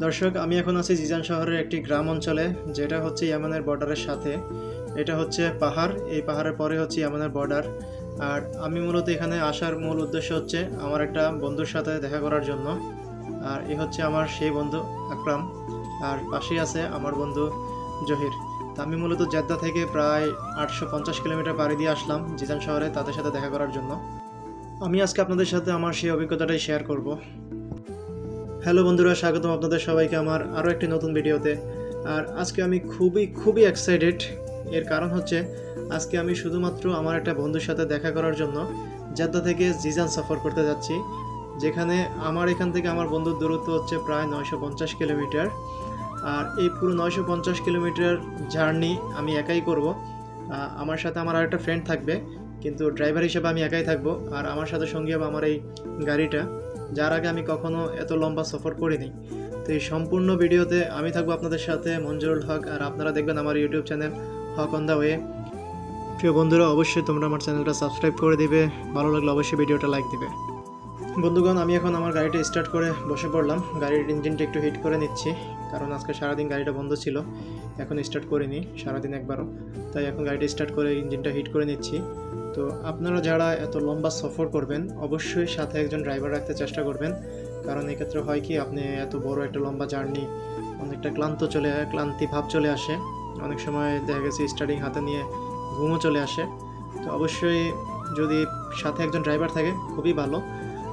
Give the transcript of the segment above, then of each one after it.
দর্শক, আমি এখন আছি জিজান শহরের একটি গ্রাম অঞ্চলে, যেটা হচ্ছে ইয়ামানের বর্ডারের সাথে। এটা হচ্ছে পাহাড়, এই পাহাড়ের পরে হচ্ছে ইয়ামানের বর্ডার। আর আমি মূলত এখানে আসার মূল উদ্দেশ্য হচ্ছে আমার একটা বন্ধুর সাথে দেখা করার জন্য। আর এ হচ্ছে আমার সেই বন্ধু আকরাম। আর পাশেই আছে আমার বন্ধু জহির। তা আমি মূলত জেদ্দা থেকে প্রায় আটশো পঞ্চাশ কিলোমিটার পাড়ি দিয়ে আসলাম জিজান শহরে তাদের সাথে দেখা করার জন্য। আমি আজকে আপনাদের সাথে আমার সেই অভিজ্ঞতাটাই শেয়ার করব। হ্যালো বন্ধুরা, স্বাগতম আপনাদের সবাইকে আমার আরও একটি নতুন ভিডিওতে। আর আজকে আমি খুবই খুবই এক্সাইটেড এর কারণ হচ্ছে, আজকে আমি শুধুমাত্র আমার একটা বন্ধুর সাথে দেখা করার জন্য জেদ্দা থেকে জিজান সফর করতে যাচ্ছি, যেখানে আমার এখান থেকে আমার বন্ধুর দূরত্ব হচ্ছে প্রায় নয়শো পঞ্চাশ কিলোমিটার। আর এই পুরো নয়শো পঞ্চাশ কিলোমিটার জার্নি আমি একাই করব। আমার সাথে আমার আরেকটা ফ্রেন্ড থাকবে, কিন্তু ড্রাইভার হিসেবে আমি একাই থাকব। আর আমার সাথে সঙ্গী হবে আমার এই গাড়িটা। যার আগে আমি কখনো এত লম্বা সফর করিনি। তো এই সম্পূর্ণ ভিডিওতে আমি থাকব আপনাদের সাথে মঞ্জুরুল হক আর আপনারা দেখবেন আমার YouTube channel Haque on the way. প্রিয় বন্ধুরা, অবশ্যই তোমরা আমার চ্যানেলটা সাবস্ক্রাইব করে দিবে। ভালো লাগলে অবশ্যই ভিডিওটা লাইক দিবে। বন্ধুগণ, আমি এখন আমার গাড়িটা স্টার্ট করে বসে পড়লাম। গাড়ির ইঞ্জিনটা একটু হিট করে নিচ্ছি, কারণ আজকে সারাদিন গাড়িটা বন্ধ ছিল। এখন স্টার্ট করিনি, সারাদিন একবারও। তাই এখন গাড়িটা স্টার্ট করে ইঞ্জিনটা হিট করে নিচ্ছি। তো আপনারা যারা এত লম্বা সফর করবেন, অবশ্যই সাথে একজন ড্রাইভার রাখতে চেষ্টা করবেন। কারণ এক্ষেত্রে হয় কি, আপনি এত বড় একটা লম্বা জার্নি অনেকটা ক্লান্ত চলে, ক্লান্তি ভাব চলে আসে। অনেক সময় দেখা গেছে স্টার্টিং হাতে নিয়ে ঘুমও চলে আসে। তো অবশ্যই যদি সাথে একজন ড্রাইভার থাকে, খুবই ভালো।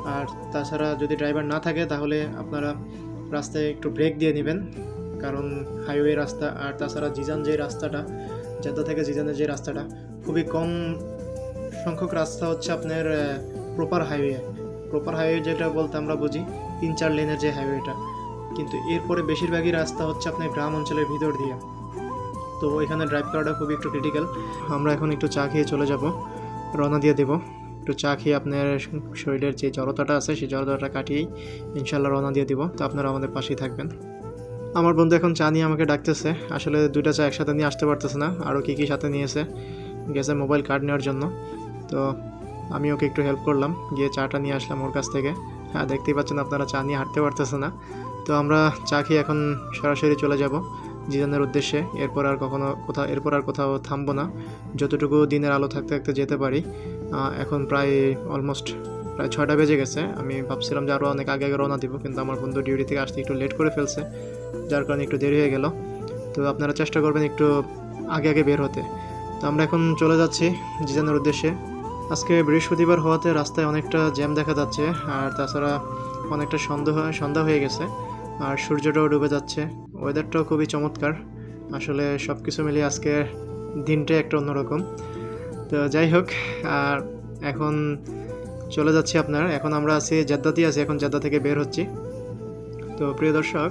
আর তাছাড়া যদি ড্রাইভার না থাকে, তাহলে আপনারা রাস্তায় একটু ব্রেক দিয়ে নেবেন। কারণ হাইওয়ে রাস্তা আর তাছাড়া জিজান যে রাস্তাটা জেদ্দা থেকে জিজানের যে রাস্তাটা, খুবই কম সংখ্যক রাস্তা হচ্ছে আপনার প্রপার হাইওয়ে প্রপার হাইওয়ে যেটা বলতে আমরা বুঝি, তিন চার লেনের যে হাইওয়েটা কিন্তু এরপরে বেশিরভাগই রাস্তা হচ্ছে আপনার গ্রাম অঞ্চলের ভিতর দিয়ে। তো এখানে ড্রাইভ করাটা খুবই একটু ক্রিটিক্যাল আমরা এখন একটু চা খেয়ে চলে যাব। রওনা দিয়ে দেবো। একটু চা খেয়ে আপনার শরীরের যে জড়তাটা আছে, সেই জড়তাটা কাটিয়েই ইনশাল্লাহ রওনা দিয়ে দিব। তো আপনারা আমাদের পাশেই থাকবেন। আমার বন্ধু এখন চা নিয়ে আমাকে ডাকতেছে। আসলে দুইটা চা একসাথে নিয়ে আসতে পারতেছে না। আরও কী কী সাথে নিয়েছে? গেছে মোবাইল কার্ড নেওয়ার জন্য। তো আমি ওকে একটু হেল্প করলাম, গিয়ে চাটা নিয়ে আসলাম ওর কাছ থেকে। হ্যাঁ দেখতেই পাচ্ছেন আপনারা চা নিয়ে হাঁটতে পারতেছে না। তো আমরা চা খেয়ে এখন সরাসরি চলে যাব জিজানের উদ্দেশ্যে। এরপর আর কখনো কোথাও, এরপর আর কোথাও থামবো না। যতটুকু দিনের আলো থাকতে থাকতে যেতে পারি। এখন প্রায় অলমোস্ট প্রায় ছয়টা বেজে গেছে। আমি ভাবছিলাম যে আরও অনেক আগে আগে রওনা দিব, কিন্তু আমার বন্ধু ডিউটি থেকে আসতে একটু লেট করে ফেলছে, যার কারণে একটু দেরি হয়ে গেল। তো আপনারা চেষ্টা করবেন একটু আগে আগে বের হতে। তো আমরা এখন চলে যাচ্ছি জিজানের উদ্দেশ্যে। আজকে বৃহস্পতিবার হওয়াতে রাস্তায় অনেকটা জ্যাম দেখা যাচ্ছে, আর তাছাড়া অনেকটা সন্ধ্যা হয়ে- সন্ধ্যা হয়ে গেছে, আর সূর্যটাও ডুবে যাচ্ছে। ওয়েদারটাও খুবই চমৎকার। আসলে সব কিছু মিলিয়ে আজকে দিনটা একটা অন্যরকম। তো যাই হোক, আর এখন চলে যাচ্ছি আপনার। এখন আমরা আছি জেদ্দাতেই আছি, এখন জেদ্দা থেকে বের হচ্ছি। তো প্রিয় দর্শক,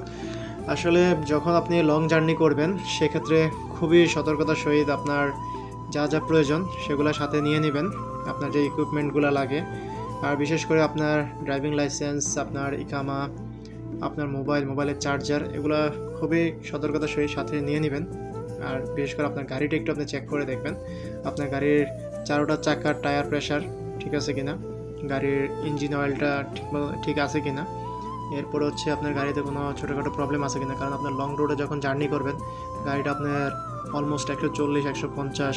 আসলে যখন আপনি লং জার্নি করবেন, সেক্ষেত্রে খুবই সতর্কতার সহিত আপনার যা যা প্রয়োজন, সেগুলো সাথে নিয়ে নেবেন। আপনার যে ইকুইপমেন্টগুলো লাগে। আর বিশেষ করে আপনার ড্রাইভিং লাইসেন্স আপনার ইকামা, আপনার মোবাইল মোবাইলের চার্জার এগুলো খুবই সতর্কতার সহিত সাথে নিয়ে নেবেন। আর বিশেষ করে আপনার গাড়িটা একটু আপনি চেক করে দেখবেন। আপনার গাড়ির চারোটা চাকার টায়ার প্রেশার ঠিক আছে কিনা? গাড়ির ইঞ্জিন অয়েলটা ঠিক ঠিক আছে কিনা? এরপর হচ্ছে আপনার গাড়িতে কোনো ছোটোখাটো প্রবলেম আছে কিনা? কারণ আপনার লং রোডে যখন জার্নি করবেন, গাড়িটা আপনার অলমোস্ট একশো চল্লিশ, একশো পঞ্চাশ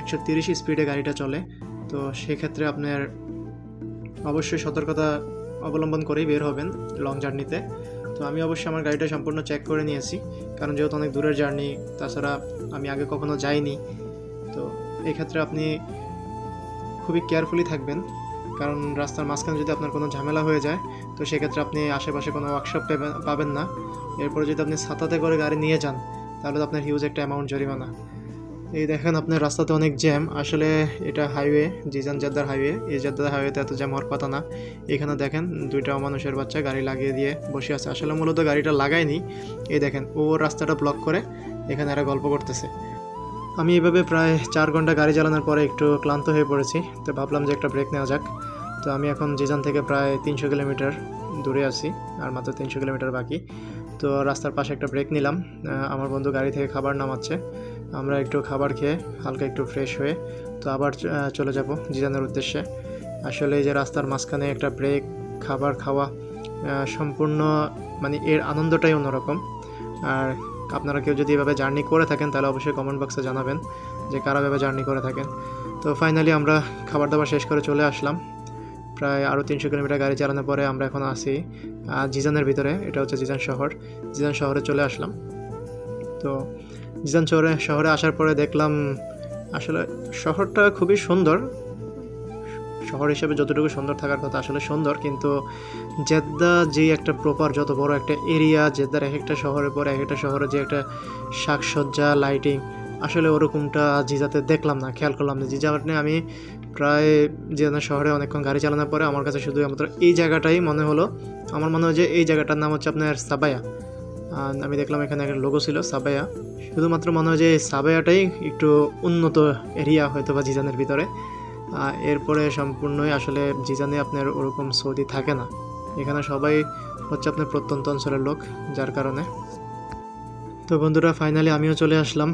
একশো তিরিশ স্পিডে গাড়িটা চলে। তো সেক্ষেত্রে আপনার অবশ্যই সতর্কতা অবলম্বন করেই বের হবেন লং জার্নিতে তো আমি অবশ্যই আমার গাড়িটা সম্পূর্ণ চেক করে নিয়েছি, কারণ যেহেতু অনেক দূরের জার্নি তাছাড়া আমি আগে কখনো যাইনি। তো এক্ষেত্রে আপনি খুবই কেয়ারফুলি থাকবেন, কারণ রাস্তার মাঝখানে যদি আপনার কোনো ঝামেলা হয়ে যায়, তো সেক্ষেত্রে আপনি আশেপাশে কোনো ওয়ার্কশপ পাবেন না। এরপরে যদি আপনি ছাতাতে করে গাড়ি নিয়ে যান, তাহলে তো আপনার হিউজ একটা অ্যামাউন্ট জরিমানা। এই দেখেন আপনার রাস্তাতে অনেক জ্যাম। আসলে এটা হাইওয়ে জিজান জাদ্দার হাইওয়ে এই জাদ্দার হাইওয়েতে এত জ্যাম হওয়ার কথা না। এখানে দেখেন দুইটা মানুষের বাচ্চা গাড়ি লাগিয়ে দিয়ে বসে আছে। আসলে মূলত গাড়িটা লাগায়নি। এই দেখেন, ও রাস্তাটা ব্লক করে এখানে এরা গল্প করতেছে। আমি এভাবে প্রায় চার ঘণ্টা গাড়ি চালানোর পরে একটু ক্লান্ত হয়ে পড়েছি। তো ভাবলাম যে একটা ব্রেক নেওয়া যাক। তো আমি এখন জিজান থেকে প্রায় তিনশো কিলোমিটার দূরে আছি, আর মাত্র তিনশো কিলোমিটার বাকি। তো রাস্তার পাশে একটা ব্রেক নিলাম। আমার বন্ধু গাড়ি থেকে খাবার নামাচ্ছে। আমরা একটু খাবার খেয়ে হালকা একটু ফ্রেশ হয়ে তো আবার চলে যাব জিজানের উদ্দেশ্যে। আসলে এই যে রাস্তার মাঝখানে একটা ব্রেক খাবার খাওয়া সম্পূর্ণ মানে এর আনন্দটাই অন্যরকম। আর আপনারা কেউ যদি এভাবে জার্নি করে থাকেন, তাহলে অবশ্যই কমেন্ট বক্সে জানাবেন যে কারা এভাবে জার্নি করে থাকেন। তো ফাইনালি আমরা খাবার দাবার শেষ করে চলে আসলাম। প্রায় আরও তিনশো কিলোমিটার গাড়ি চালানোর পরে আমরা এখন আসি জিজানের ভিতরে। এটা হচ্ছে জিজান শহর। জিজান শহরে চলে আসলাম। তো জিজান শহরে শহরে আসার পরে দেখলাম, আসলে শহরটা খুবই সুন্দর। শহর হিসেবে যতটুকু সুন্দর থাকার কথা আসলে সুন্দর, কিন্তু জেদ্দা যে একটা প্রপার যত বড় একটা এরিয়া জেদ্দার এক একটা শহরের পর এক একটা শহরে যে একটা শাকসজ্জা লাইটিং আসলে ওরকমটা জিজাতে দেখলাম না, খেয়াল করলাম না। জিজাতে আমি প্রায় জিজানের শহরে অনেকক্ষণ গাড়ি চালানোর পরে আমার কাছে শুধু মাত্র এই জায়গাটাই মনে হলো। আমার মনে হয় যে এই জায়গাটার নাম হচ্ছে আপনার সাবায়া। আমি দেখলাম এখানে একটা লোগো ছিল সাবায়া শুধুমাত্র মনে হয় যে সাবায়াটাই একটু উন্নত এরিয়া হয়তো বা জিজানের ভিতরে। এরপরে সম্পূর্ণই আসলে জিজানে আপনার ওরকম সৌদি থাকে না। এখানে সবাই হচ্ছে আপনার প্রত্যন্ত অঞ্চলের লোক, যার কারণে। তো বন্ধুরা ফাইনালি আমিও চলে আসলাম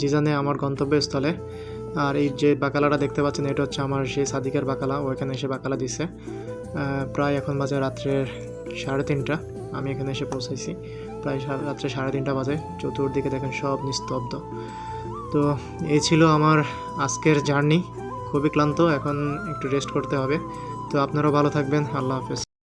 জিজানে আমার গন্তব্যস্থলে। আর এই যে বাকালাটা দেখতে পাচ্ছেন, এটা হচ্ছে আমার সেই সাদিকের বাকালা, ও এখানে এসে বাকালা দিছে। প্রায় এখন বাজে রাত্রের সাড়ে তিনটা। আমি এখানে এসে পৌঁছাইছি। প্রায় রাত্রে সাড়ে তিনটা বাজে। চতুর্দিকে দেখেন সব নিস্তব্ধ। তো এই ছিল আমার আজকের জার্নি। খুবই ক্লান্ত, এখন একটু রেস্ট করতে হবে। তো আপনারাও ভালো থাকবেন। আল্লাহ হাফেজ।